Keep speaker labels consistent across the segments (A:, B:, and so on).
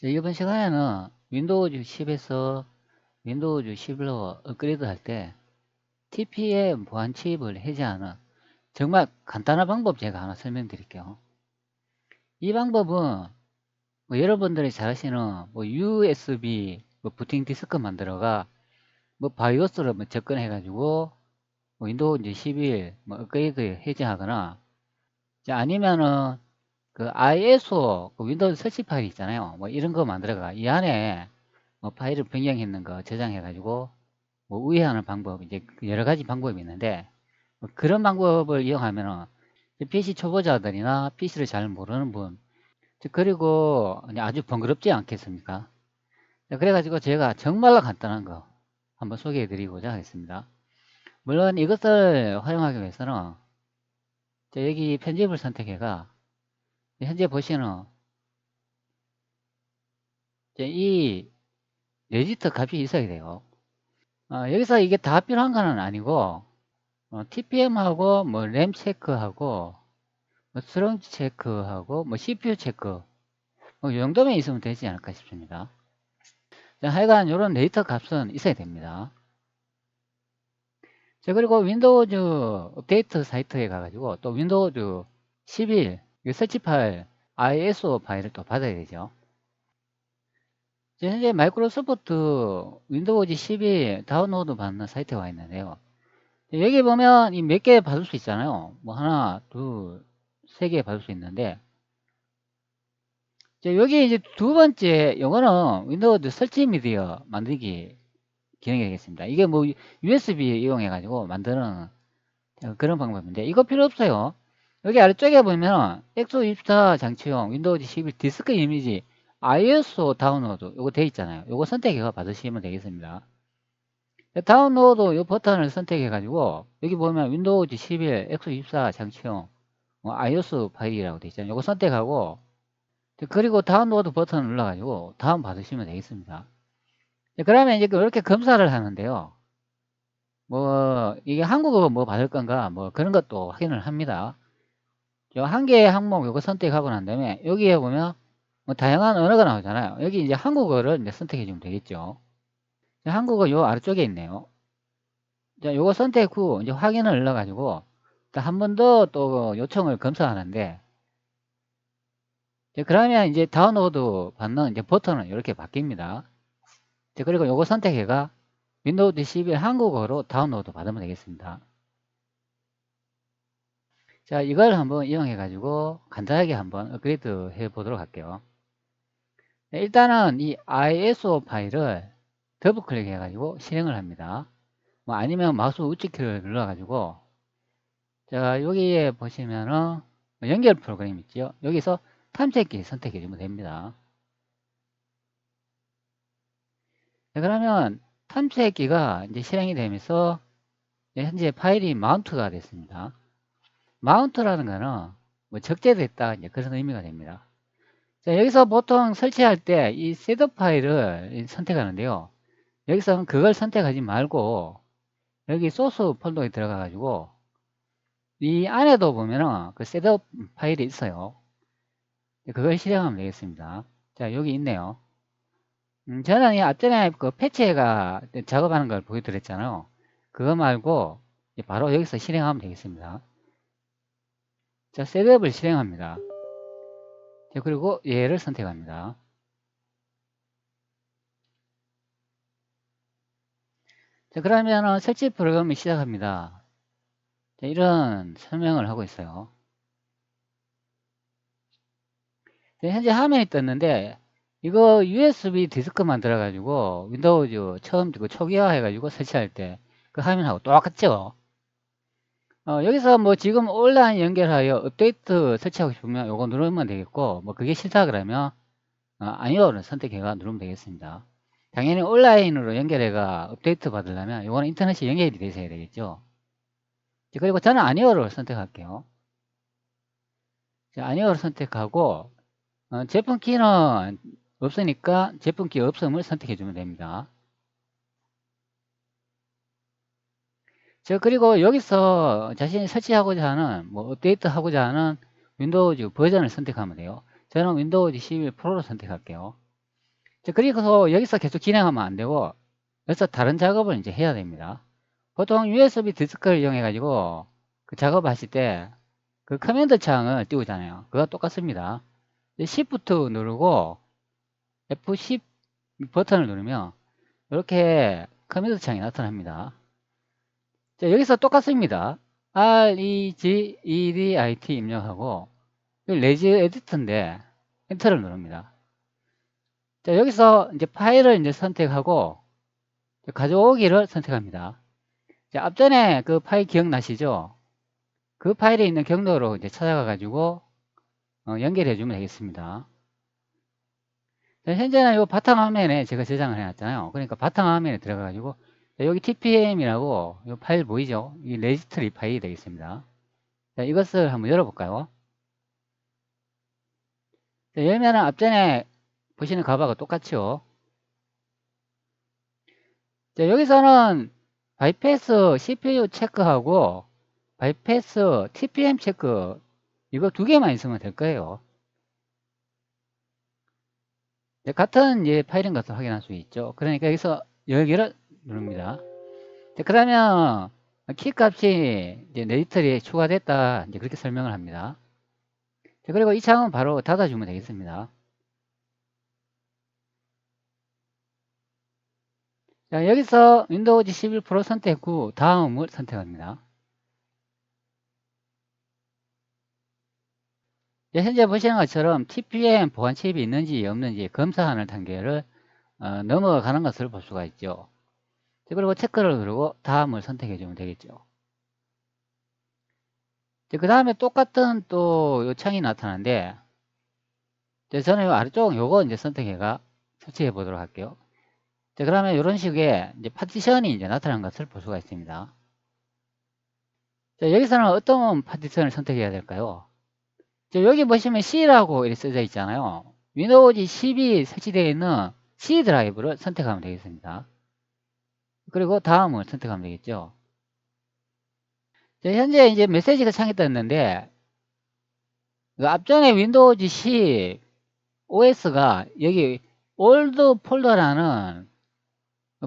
A: 자, 이번 시간에는 윈도우즈 10에서 윈도우즈 11로 업그레이드 할 때 TPM 보안 칩을 해제하는 정말 간단한 방법 제가 하나 설명드릴게요. 이 방법은 뭐 여러분들이 잘 아시는 뭐 USB 뭐 부팅 디스크 만들어가 뭐 바이오스로 뭐 접근해 가지고 뭐 윈도우 이제 11 뭐 업그레이드 해제하거나 자, 아니면은 그 ISO 그 윈도우 설치 파일 있잖아요. 뭐 이런 거 만들어가 이 안에 뭐 파일을 변경했는 거 저장해 가지고 뭐 우회하는 방법 이제 여러 가지 방법이 있는데 뭐 그런 방법을 이용하면은 PC 초보자들이나 PC를 잘 모르는 분 그리고 아주 번거롭지 않겠습니까? 그래가지고 제가 정말로 간단한 거 한번 소개해 드리고자 하겠습니다. 물론 이것을 활용하기 위해서는 여기 편집을 선택해가 현재 보시는 이 레지스터 값이 있어야 돼요. 어, 여기서 이게 다 필요한 건 아니고 어, TPM하고 뭐 램 체크하고 뭐 스트롱 체크하고 뭐 CPU 체크 뭐 이 정도면 있으면 되지 않을까 싶습니다. 자, 하여간 이런 레지스터 값은 있어야 됩니다. 자, 그리고 윈도우즈 업데이트 사이트에 가가지고 또 윈도우즈 11 설치 파일 ISO 파일을 또 받아야 되죠. 현재 마이크로소프트 윈도우즈 12 다운로드 받는 사이트에 와 있는데요. 여기 보면 이 몇 개 받을 수 있잖아요. 뭐 하나, 둘, 세 개 받을 수 있는데 여기 이제 두 번째 요거는 윈도우즈 설치 미디어 만들기 기능이 되겠습니다. 이게 뭐 USB 이용해 가지고 만드는 그런 방법인데 이거 필요 없어요. 여기 아래쪽에 보면 X24 장치용 윈도우즈 11 디스크 이미지 ISO 다운로드 요거 돼 있잖아요. 요거 선택해서 받으시면 되겠습니다. 다운로드 요 버튼을 선택해 가지고 여기 보면 윈도우즈 11 X24 장치용 뭐 iOS 파일이라고 돼 있잖아요. 요거 선택하고 그리고 다운로드 버튼을 눌러 가지고 다운 받으시면 되겠습니다. 그러면 이제 그렇게 검사를 하는데요. 뭐 이게 한국어 뭐 받을 건가 뭐 그런 것도 확인을 합니다. 한 개의 항목 요거 선택하고 난 다음에 여기에 보면 뭐 다양한 언어가 나오잖아요. 여기 이제 한국어를 이제 선택해 주면 되겠죠. 한국어 요 아래쪽에 있네요. 자, 요거 선택 후 이제 확인을 눌러 가지고 한 번 더 또 요청을 검사하는데 그러면 이제 다운로드 받는 이제 버튼은 이렇게 바뀝니다. 그리고 요거 선택해가 윈도우즈 11 한국어로 다운로드 받으면 되겠습니다. 자, 이걸 한번 이용해 가지고 간단하게 한번 업그레이드 해 보도록 할게요. 네, 일단은 이 ISO 파일을 더블 클릭해 가지고 실행을 합니다. 뭐 아니면 마우스 우측키를 눌러 가지고 자, 여기에 보시면은 뭐 연결 프로그램 있죠. 여기서 탐색기 선택해 주면 됩니다. 네, 그러면 탐색기가 이제 실행이 되면서 현재 파일이 마운트가 됐습니다. 마운트라는 거는 뭐 적재됐다 이제 그런 의미가 됩니다. 자, 여기서 보통 설치할 때 이 셋업 파일을 선택하는데요. 여기서는 그걸 선택하지 말고 여기 소스 폴더에 들어가 가지고 이 안에도 보면은 그 셋업 파일이 있어요. 그걸 실행하면 되겠습니다. 자, 여기 있네요. 음, 저는 이 앞전에 그 패치가 작업하는 걸 보여드렸잖아요. 그거 말고 바로 여기서 실행하면 되겠습니다. 자, 셋업을 실행합니다. 자, 그리고 얘를 선택합니다. 자, 그러면 설치 프로그램을 시작합니다. 자, 이런 설명을 하고 있어요. 자, 현재 화면이 떴는데 이거 USB 디스크 만 들어 가지고 윈도우즈 처음 그 초기화 해 가지고 설치할 때 그 화면하고 똑같죠 어, 여기서 뭐 지금 온라인 연결하여 업데이트 설치하고 싶으면 이거 누르면 되겠고 뭐 그게 싫다 그러면 어, 아니요를 선택해가 누르면 되겠습니다. 당연히 온라인으로 연결해가 업데이트 받으려면 이거는 인터넷이 연결이 되셔야 되겠죠. 그리고 저는 아니요를 선택할게요. 자, 아니요를 선택하고 어, 제품 키는 없으니까 제품 키 없음을 선택해 주면 됩니다. 자, 그리고 여기서 자신이 설치하고자 하는, 뭐, 업데이트 하고자 하는 윈도우즈 버전을 선택하면 돼요. 저는 윈도우즈 11 프로로 선택할게요. 이제 그리고 여기서 계속 진행하면 안 되고 여기서 다른 작업을 이제 해야 됩니다. 보통 USB 디스크를 이용해 가지고 그 작업하실 때 그 커맨드 창을 띄우잖아요. 그거 똑같습니다. Shift 누르고 F10 버튼을 누르면 이렇게 커맨드 창이 나타납니다. 자, 여기서 똑같습니다. R, E, G, E, D, I, T 입력하고 레지 에디터인데 엔터를 누릅니다. 자, 여기서 이제 파일을 이제 선택하고 가져오기를 선택합니다. 자, 앞전에 그 파일 기억나시죠? 그 파일에 있는 경로로 이제 찾아가 가지고 어, 연결해 주면 되겠습니다. 자, 현재는 이 바탕화면에 제가 저장을 해놨잖아요. 그러니까 바탕화면에 들어가 가지고 여기 tpm이라고 이 파일 보이죠? 이 레지스트리 파일이 되겠습니다. 자, 이것을 한번 열어볼까요? 자, 열면은 앞전에 보시는 가바가 똑같죠? 자, 여기서는 바이패스 CPU 체크하고 바이패스 TPM 체크 이거 두 개만 있으면 될 거예요. 네, 같은 이제 파일인 것을 확인할 수 있죠. 그러니까 여기서 열기를 누릅니다. 네, 그러면 키 값이 이제 레지터리에 추가됐다 이제 그렇게 설명을 합니다. 네, 그리고 이 창은 바로 닫아주면 되겠습니다. 자, 여기서 윈도우즈 11 프로 선택 후 다음을 선택합니다. 네, 현재 보시는 것처럼 TPM 보안 칩이 있는지 없는지 검사하는 단계를 어, 넘어가는 것을 볼 수가 있죠. 자, 그리고 체크를 누르고 다음을 선택해 주면 되겠죠. 그 다음에 똑같은 또 요청이 나타나는데 저는 요 아래쪽 요거 이제 선택해가 설치해 보도록 할게요. 자, 그러면 이런 식의 이제 파티션이 이제 나타난 것을 볼 수가 있습니다. 자, 여기서는 어떤 파티션을 선택해야 될까요? 자, 여기 보시면 C라고 이렇게 써져 있잖아요. 윈도우즈 10이 설치되어 있는 C 드라이브를 선택하면 되겠습니다. 그리고 다음을 선택하면 되겠죠. 자, 현재 이제 메시지가 창에 떴는데 그 앞전에 윈도우즈 10 OS가 여기 올드 폴더라는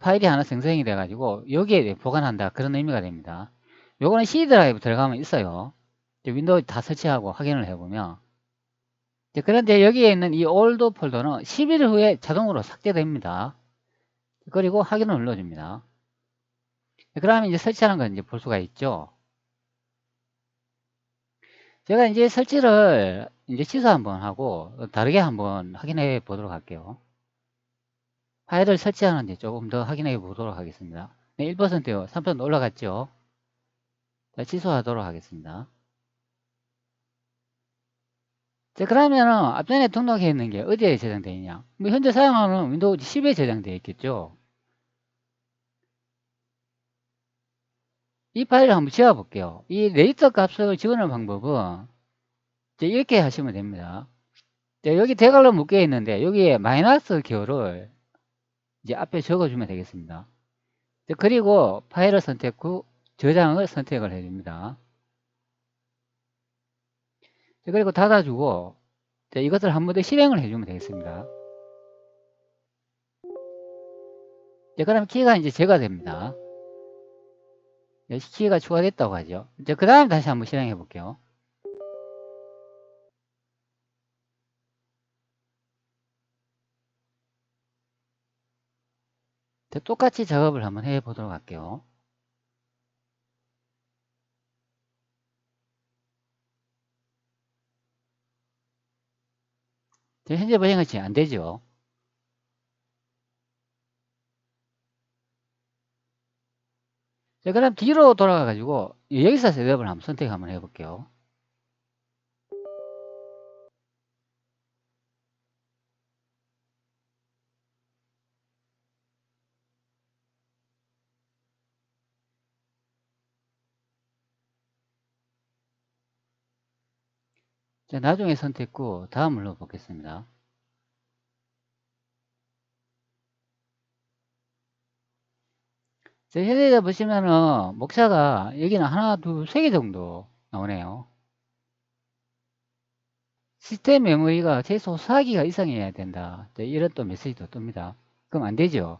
A: 파일이 하나 생성이 돼 가지고 여기에 보관한다 그런 의미가 됩니다. 요거는 C 드라이브 들어가면 있어요. 윈도우 다 설치하고 확인을 해보면 그런데 여기에 있는 이 올드 폴더는 10일 후에 자동으로 삭제됩니다. 그리고 확인을 눌러줍니다. 그러면 이제 설치하는 걸 이제 볼 수가 있죠. 제가 이제 설치를 이제 취소 한번 하고 다르게 한번 확인해 보도록 할게요. 파일을 설치하는지 조금 더 확인해 보도록 하겠습니다. 네, 1%요. 3% 올라갔죠. 자, 취소하도록 하겠습니다. 자, 그러면은 앞전에 등록해 있는 게 어디에 저장되어 있냐? 뭐 현재 사용하는 윈도우 10에 저장되어 있겠죠. 이 파일을 한번 지워 볼게요. 이 레이터 값을 지우는 방법은 이렇게 하시면 됩니다. 자, 여기 대괄호 묶여 있는데 여기에 마이너스 기호를 이제 앞에 적어주면 되겠습니다. 자, 그리고 파일을 선택 후 저장을 선택을 해줍니다. 자, 그리고 닫아주고 자, 이것을 한 번 더 실행을 해주면 되겠습니다. 자, 그러면 키가 이제 제거됩니다. 네, 키가 추가됐다고 하죠. 이제 그 다음에 다시 한번 실행해 볼게요. 자, 똑같이 작업을 한번 해 보도록 할게요. 현재 것이 안 되죠. 자, 그럼 뒤로 돌아가 가지고 여기서 셋업을 한번 선택 한번 해 볼게요. 자, 나중에 선택 후 다음 눌러 보겠습니다. 자, 현재 보시면은 목차가 여기는 하나, 둘, 세 개 정도 나오네요. 시스템 메모리가 최소 4기가 이상이어야 된다. 네, 이런 또 메시지도 뜹니다. 그럼 안 되죠.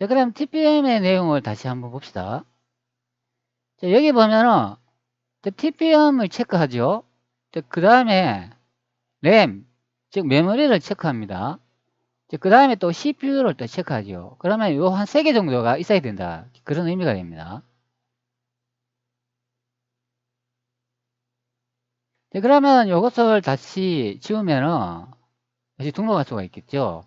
A: 자, 그럼 TPM의 내용을 다시 한번 봅시다. 자, 여기 보면은 TPM을 체크하죠. 그 다음에 램, 즉 메모리를 체크합니다. 그 다음에 또 CPU를 또 체크하죠. 그러면 요한 3개 정도가 있어야 된다. 그런 의미가 됩니다. 자, 그러면 이것을 다시 지우면은 다시 등록할 수가 있겠죠.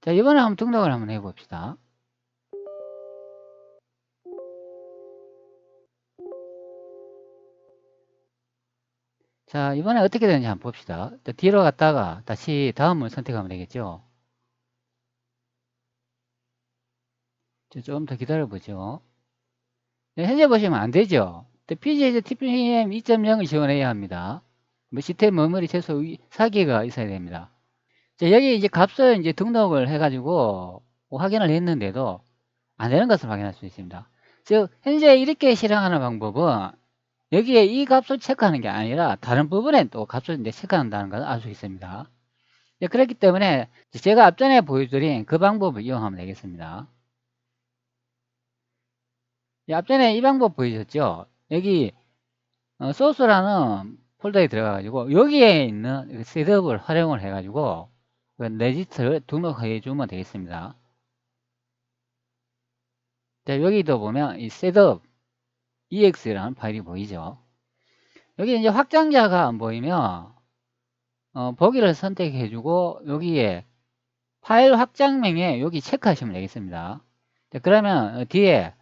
A: 자, 이번에 한번 등록을 한번 해봅시다. 자, 이번에 어떻게 되는지 한번 봅시다. 자, 뒤로 갔다가 다시 다음을 선택하면 되겠죠. 좀더 기다려보죠. 네, 현재 보시면 안 되죠. PG에서 TPM 2.0을 지원해야 합니다. 뭐 시스템 메모리 최소 4기가 있어야 됩니다. 자, 여기 이제 값을 이제 등록을 해가지고 확인을 했는데도 안 되는 것을 확인할 수 있습니다. 즉, 현재 이렇게 실행하는 방법은 여기에 이 값을 체크하는 게 아니라 다른 부분에 또 값을 이제 체크한다는 것을 알 수 있습니다. 네, 그렇기 때문에 제가 앞전에 보여드린 그 방법을 이용하면 되겠습니다. 네, 앞전에 이 방법 보이셨죠? 여기 어, 소스라는 폴더에 들어가 가지고 여기에 있는 셋업을 활용을 해 가지고 그 레지스트를 등록해 주면 되겠습니다. 자, 여기도 보면 이 셋업 ex라는 파일이 보이죠. 여기 이제 확장자가 안 보이면 어, 보기를 선택해 주고 여기에 파일 확장명에 여기 체크하시면 되겠습니다. 자, 그러면 뒤에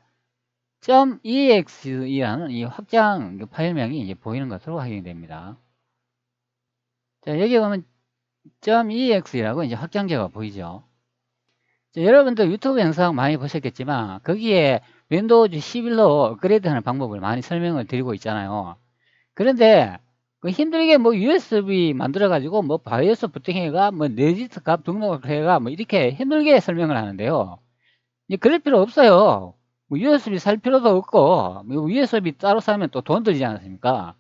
A: .exe라는 이 확장 파일명이 이제 보이는 것으로 확인이 됩니다. 자, 여기 보면 .ex라고 이제 확장자가 보이죠. 자, 여러분들 유튜브 영상 많이 보셨겠지만 거기에 윈도우즈 11로 업그레이드하는 방법을 많이 설명을 드리고 있잖아요. 그런데 그 힘들게 뭐 USB 만들어 가지고 뭐 바이오스 부팅해가 뭐 레지스트 값 등록을 해가 뭐 이렇게 힘들게 설명을 하는데요. 그럴 필요 없어요. 뭐 USB 살 필요도 없고 뭐 USB 따로 사면 또 돈 들지 않습니까?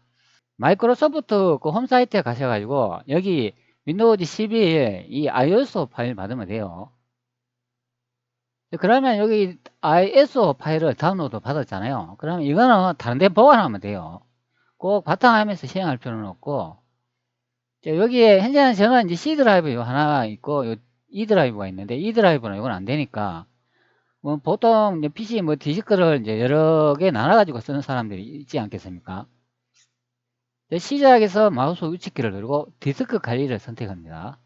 A: 마이크로소프트 그 홈사이트에 가셔가지고 여기 윈도우즈 12에 이 iOS 파일 받으면 돼요. 그러면 여기 ISO 파일을 다운로드 받았잖아요. 그러면 이거는 다른 데 보관하면 돼요. 꼭 바탕화면에서 실행할 필요는 없고 여기에 현재는 저는 이제 C 드라이브 하나 있고 E 드라이브가 있는데 E 드라이브는 이건 안 되니까 뭐 보통 PC 뭐 디스크를 이제 여러 개 나눠 가지고 쓰는 사람들이 있지 않겠습니까? 시작에서 마우스 우측키를 누르고 디스크 관리를 선택합니다.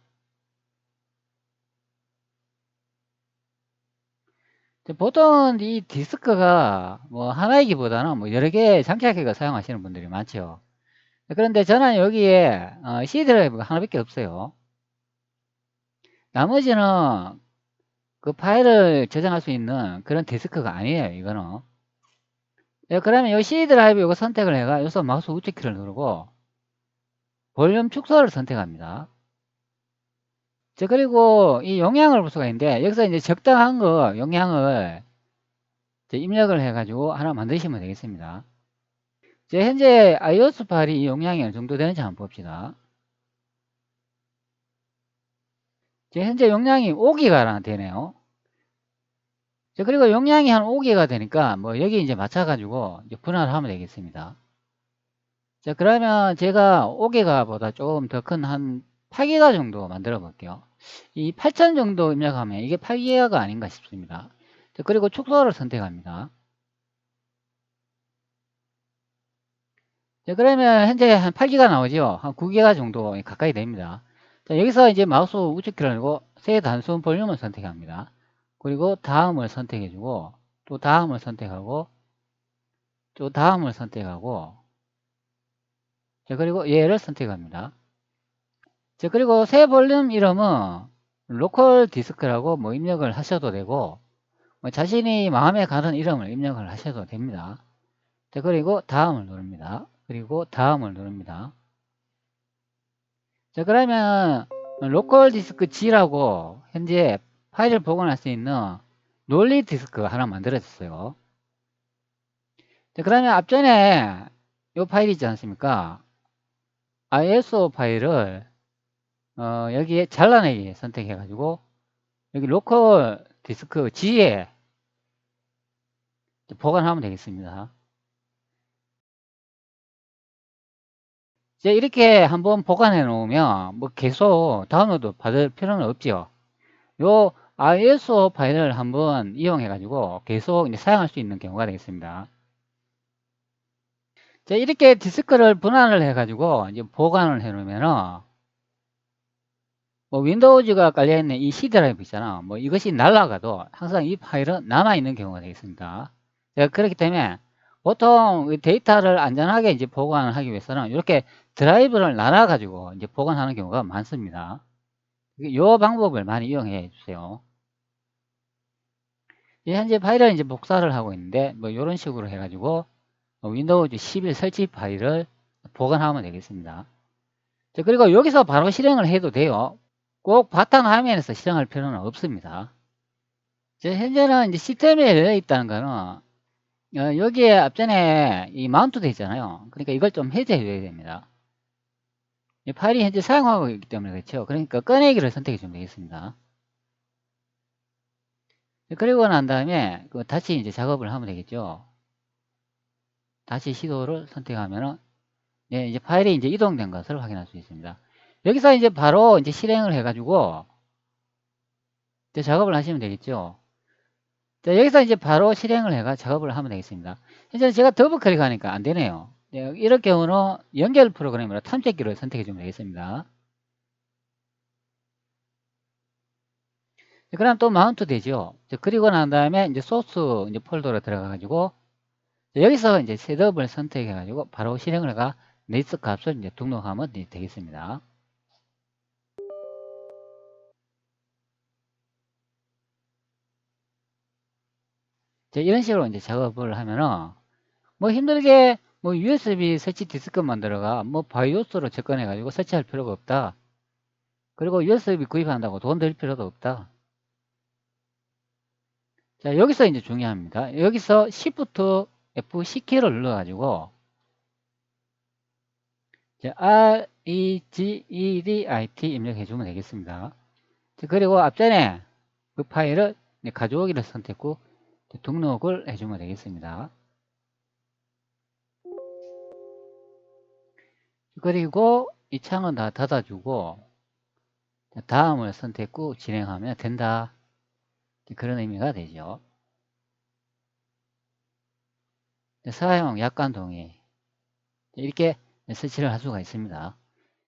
A: 보통 이 디스크가 뭐 하나이기보다는 뭐 여러 개 장착해서 사용하시는 분들이 많죠. 그런데 저는 여기에 어, C 드라이브가 하나밖에 없어요. 나머지는 그 파일을 저장할 수 있는 그런 디스크가 아니에요. 이거는. 네, 그러면 이 C 드라이브 이거 선택을 해가 여기서 마우스 우측키를 누르고 볼륨 축소를 선택합니다. 자, 그리고 이 용량을 볼 수가 있는데, 여기서 이제 적당한 거, 용량을 입력을 해가지고 하나 만드시면 되겠습니다. 자, 현재 iOS 파일이 용량이 어느 정도 되는지 한번 봅시다. 자, 현재 용량이 5기가나 되네요. 자, 그리고 용량이 한 5기가 되니까, 뭐, 여기 이제 맞춰가지고 이제 분할을 하면 되겠습니다. 자, 그러면 제가 5기가 보다 조금 더 큰 한 8기가 정도 만들어 볼게요. 이8000 정도 입력하면 이게 8기가가 아닌가 싶습니다. 그리고 축소를 선택합니다. 자, 그러면 현재 한 8기가 나오죠. 한 9기가 정도 가까이 됩니다. 자, 여기서 이제 마우스 우측키를 누르고 새 단순 볼륨을 선택합니다. 그리고 다음을 선택해주고 또 다음을 선택하고 또 다음을 선택하고 자, 그리고 얘를 선택합니다. 자, 그리고 새 볼륨 이름은 로컬 디스크라고 뭐 입력을 하셔도 되고 뭐 자신이 마음에 가는 이름을 입력을 하셔도 됩니다. 자, 그리고 다음을 누릅니다. 그리고 다음을 누릅니다. 자, 그러면 로컬 디스크 G라고 현재 파일을 보관할 수 있는 논리 디스크가 하나 만들어졌어요. 자, 그러면 앞전에 이 파일이 있지 않습니까? ISO 파일을 어, 여기에 잘라내기 선택해 가지고 여기 로컬 디스크 G에 보관하면 되겠습니다. 이제 이렇게 한번 보관해 놓으면 뭐 계속 다운로드 받을 필요는 없죠. 요 ISO 파일을 한번 이용해 가지고 계속 이제 사용할 수 있는 경우가 되겠습니다. 자, 이렇게 디스크를 분할을 해 가지고 이제 보관을 해 놓으면은 뭐 윈도우즈가 깔려 있는 이 C 드라이브 있잖아. 뭐 이것이 날아가도 항상 이 파일은 남아 있는 경우가 되겠습니다. 자, 그렇기 때문에 보통 데이터를 안전하게 이제 보관을 하기 위해서는 이렇게 드라이브를 나눠 가지고 이제 보관하는 경우가 많습니다. 이 방법을 많이 이용해 주세요. 현재 파일을 이제 복사를 하고 있는데 뭐 이런 식으로 해 가지고 윈도우즈 11 설치 파일을 보관하면 되겠습니다. 자, 그리고 여기서 바로 실행을 해도 돼요. 꼭 바탕화면에서 실행할 필요는 없습니다. 자, 현재는 이제 시스템에 열려 있다는 거는 어, 여기에 앞전에 이 마운트 돼 있잖아요. 그러니까 이걸 좀 해제해 줘야 됩니다. 이 파일이 현재 사용하고 있기 때문에 그렇죠. 그러니까 꺼내기를 선택해 주면 되겠습니다. 그리고 난 다음에 그 다시 이제 작업을 하면 되겠죠. 다시 시도를 선택하면은 네, 이제 파일이 이제 이동된 것을 확인할 수 있습니다. 여기서 이제 바로 이제 실행을 해가지고 이제 작업을 하시면 되겠죠. 자, 여기서 이제 바로 실행을 해가 작업을 하면 되겠습니다. 현재 제가 더블 클릭하니까 안 되네요. 네, 이럴 경우는 연결 프로그램으로 탐색기를 선택해 주면 되겠습니다. 네, 그럼 또 마운트 되죠. 그리고 난 다음에 이제 소스 이제 폴더로 들어가 가지고 여기서 이제 셋업을 선택해 가지고 바로 실행을 해가 네이스 값을 이제 등록하면 되겠습니다. 이런 식으로 이제 작업을 하면은 뭐 힘들게 뭐 USB 설치 디스크 만들어가 뭐 바이오스로 접근해 가지고 설치할 필요가 없다. 그리고 USB 구입한다고 돈 들 필요도 없다. 자, 여기서 이제 중요합니다. 여기서 Shift F10키를 눌러 가지고 R, E, G, E, D, I, T 입력해 주면 되겠습니다. 자, 그리고 앞전에 그 파일을 가져오기를 선택후 등록을 해주면 되겠습니다. 그리고 이 창은 다 닫아주고 다음을 선택 후 진행하면 된다. 그런 의미가 되죠. 사용 약관 동의 이렇게 설치를 할 수가 있습니다.